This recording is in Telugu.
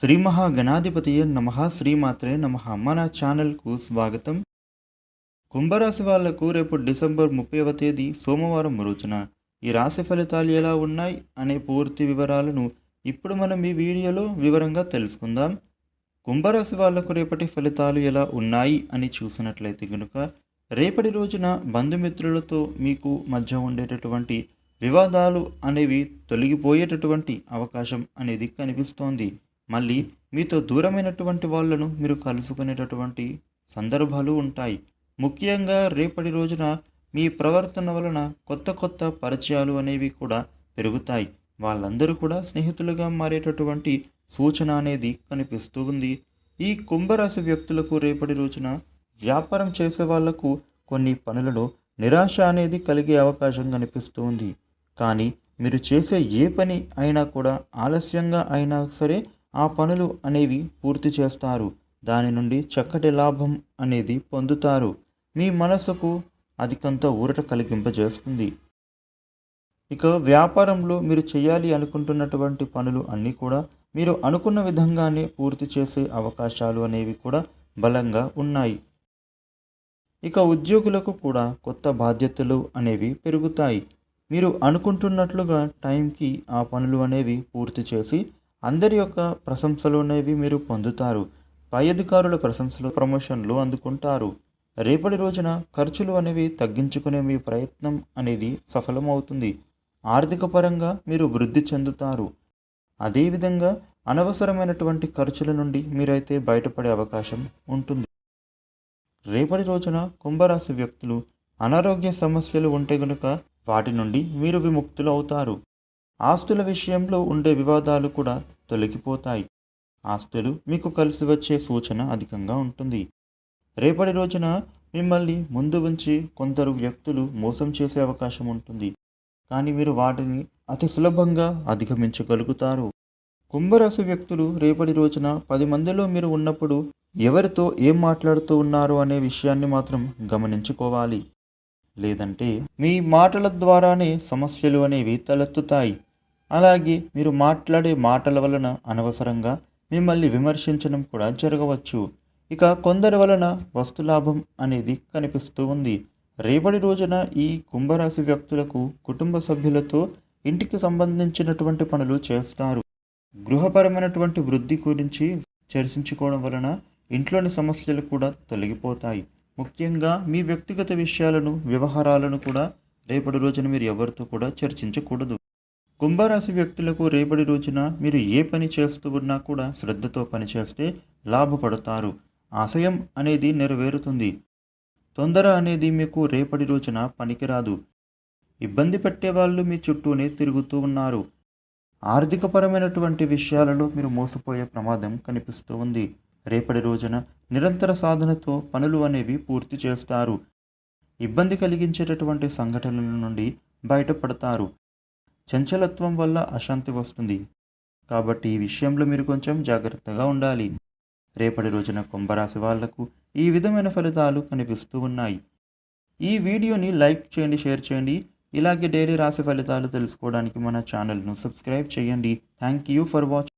శ్రీ మహాగణాధిపతియే నమ శ్రీమాత్రే నమ. మన ఛానల్కు స్వాగతం. కుంభరాశి వాళ్ళకు రేపు డిసెంబర్ ముప్పైవ తేదీ సోమవారం రోజున ఈ రాశి ఫలితాలు ఎలా ఉన్నాయి అనే పూర్తి వివరాలను ఇప్పుడు మనం ఈ వీడియోలో వివరంగా తెలుసుకుందాం. కుంభరాశి వాళ్ళకు రేపటి ఫలితాలు ఎలా ఉన్నాయి అని చూసినట్లయితే కనుక రేపటి రోజున బంధుమిత్రులతో మీకు మధ్య ఉండేటటువంటి వివాదాలు అనేవి తొలగిపోయేటటువంటి అవకాశం అనేది కనిపిస్తోంది. మళ్ళీ మీతో దూరమైనటువంటి వాళ్ళను మీరు కలుసుకునేటటువంటి సందర్భాలు ఉంటాయి. ముఖ్యంగా రేపటి రోజున మీ ప్రవర్తన వలన కొత్త కొత్త పరిచయాలు అనేవి కూడా పెరుగుతాయి. వాళ్ళందరూ కూడా స్నేహితులుగా మారేటటువంటి సూచన అనేది కనిపిస్తూ ఉంది. ఈ కుంభరాశి వ్యక్తులకు రేపటి రోజున వ్యాపారం చేసే వాళ్ళకు కొన్ని పనులలో నిరాశ అనేది కలిగే అవకాశం కనిపిస్తూ ఉంది. కానీ మీరు చేసే ఏ పని అయినా కూడా ఆలస్యంగా అయినా సరే ఆ పనులు అనేవి పూర్తి చేస్తారు. దాని నుండి చక్కటి లాభం అనేది పొందుతారు. మీ మనసుకు అధికంత ఊరట కలిగింపజేస్తుంది. ఇక వ్యాపారంలో మీరు చేయాలి అనుకుంటున్నటువంటి పనులు అన్నీ కూడా మీరు అనుకున్న విధంగానే పూర్తి చేసే అవకాశాలు అనేవి కూడా బలంగా ఉన్నాయి. ఇక ఉద్యోగులకు కూడా కొత్త బాధ్యతలు అనేవి పెరుగుతాయి. మీరు అనుకుంటున్నట్లుగా టైంకి ఆ పనులు అనేవి పూర్తి చేసి అందరి యొక్క ప్రశంసలు అనేవి మీరు పొందుతారు. పై అధికారుల ప్రశంసలు ప్రమోషన్లు అందుకుంటారు. రేపటి రోజున ఖర్చులు అనేవి తగ్గించుకునే మీ ప్రయత్నం అనేది సఫలమవుతుంది. ఆర్థిక పరంగా మీరు వృద్ధి చెందుతారు. అదేవిధంగా అనవసరమైనటువంటి ఖర్చుల నుండి మీరైతే బయటపడే అవకాశం ఉంటుంది. రేపటి రోజున కుంభరాశి వ్యక్తులు అనారోగ్య సమస్యలు ఉంటే గనుక వాటి నుండి మీరు విముక్తులు అవుతారు ఆస్తుల విషయంలో ఉండే వివాదాలు కూడా తొలగిపోతాయి. ఆస్తులు మీకు కలిసి వచ్చే సూచన అధికంగా ఉంటుంది. రేపటి రోజున మిమ్మల్ని ముందు ఉంచి కొందరు వ్యక్తులు మోసం చేసే అవకాశం ఉంటుంది. కానీ మీరు వాటిని అతి సులభంగా అధిగమించగలుగుతారు. కుంభరాశి వ్యక్తులు రేపటి రోజున పది మందిలో మీరు ఉన్నప్పుడు ఎవరితో ఏం మాట్లాడుతూ ఉన్నారు అనే విషయాన్ని మాత్రం గమనించుకోవాలి. లేదంటే మీ మాటల ద్వారానే సమస్యలు అనేవి తలెత్తుతాయి. అలాగే మీరు మాట్లాడే మాటల వలన అనవసరంగా మిమ్మల్ని విమర్శించడం కూడా జరగవచ్చు. ఇక కొందరి వలన వస్తులాభం అనేది కనిపిస్తూ ఉంది. రేపటి రోజున ఈ కుంభరాశి వ్యక్తులకు కుటుంబ సభ్యులతో ఇంటికి సంబంధించినటువంటి పనులు చేస్తారు. గృహపరమైనటువంటి వృద్ధి గురించి చర్చించుకోవడం వలన ఇంట్లోని సమస్యలు కూడా తొలగిపోతాయి. ముఖ్యంగా మీ వ్యక్తిగత విషయాలను వ్యవహారాలను కూడా రేపటి రోజున మీరు ఎవరితో కూడా చర్చించకూడదు. కుంభరాశి వ్యక్తులకు రేపటి రోజున మీరు ఏ పని చేస్తూ ఉన్నా కూడా శ్రద్ధతో పనిచేస్తే లాభపడతారు. ఆశయం అనేది నెరవేరుతుంది. తొందర అనేది మీకు రేపటి రోజున పనికిరాదు. ఇబ్బంది పెట్టే వాళ్ళు మీ చుట్టూనే తిరుగుతూ ఉన్నారు. ఆర్థికపరమైనటువంటి విషయాలలో మీరు మోసపోయే ప్రమాదం కనిపిస్తూ ఉంది. రేపటి రోజున నిరంతర సాధనతో పనులు అనేవి పూర్తి చేస్తారు. ఇబ్బంది కలిగించేటటువంటి సంఘటనల నుండి బయటపడతారు. చంచలత్వం వల్ల అశాంతి వస్తుంది. కాబట్టి ఈ విషయంలో మీరు కొంచెం జాగ్రత్తగా ఉండాలి. రేపటి రోజున కుంభరాశి వాళ్ళకు ఈ విధమైన ఫలితాలు కనిపిస్తూ ఉన్నాయి. ఈ వీడియోని లైక్ చేయండి షేర్ చేయండి. ఇలాగే డైలీ రాశి ఫలితాలు తెలుసుకోవడానికి మన ఛానల్ను సబ్స్క్రైబ్ చేయండి. Thank you for watching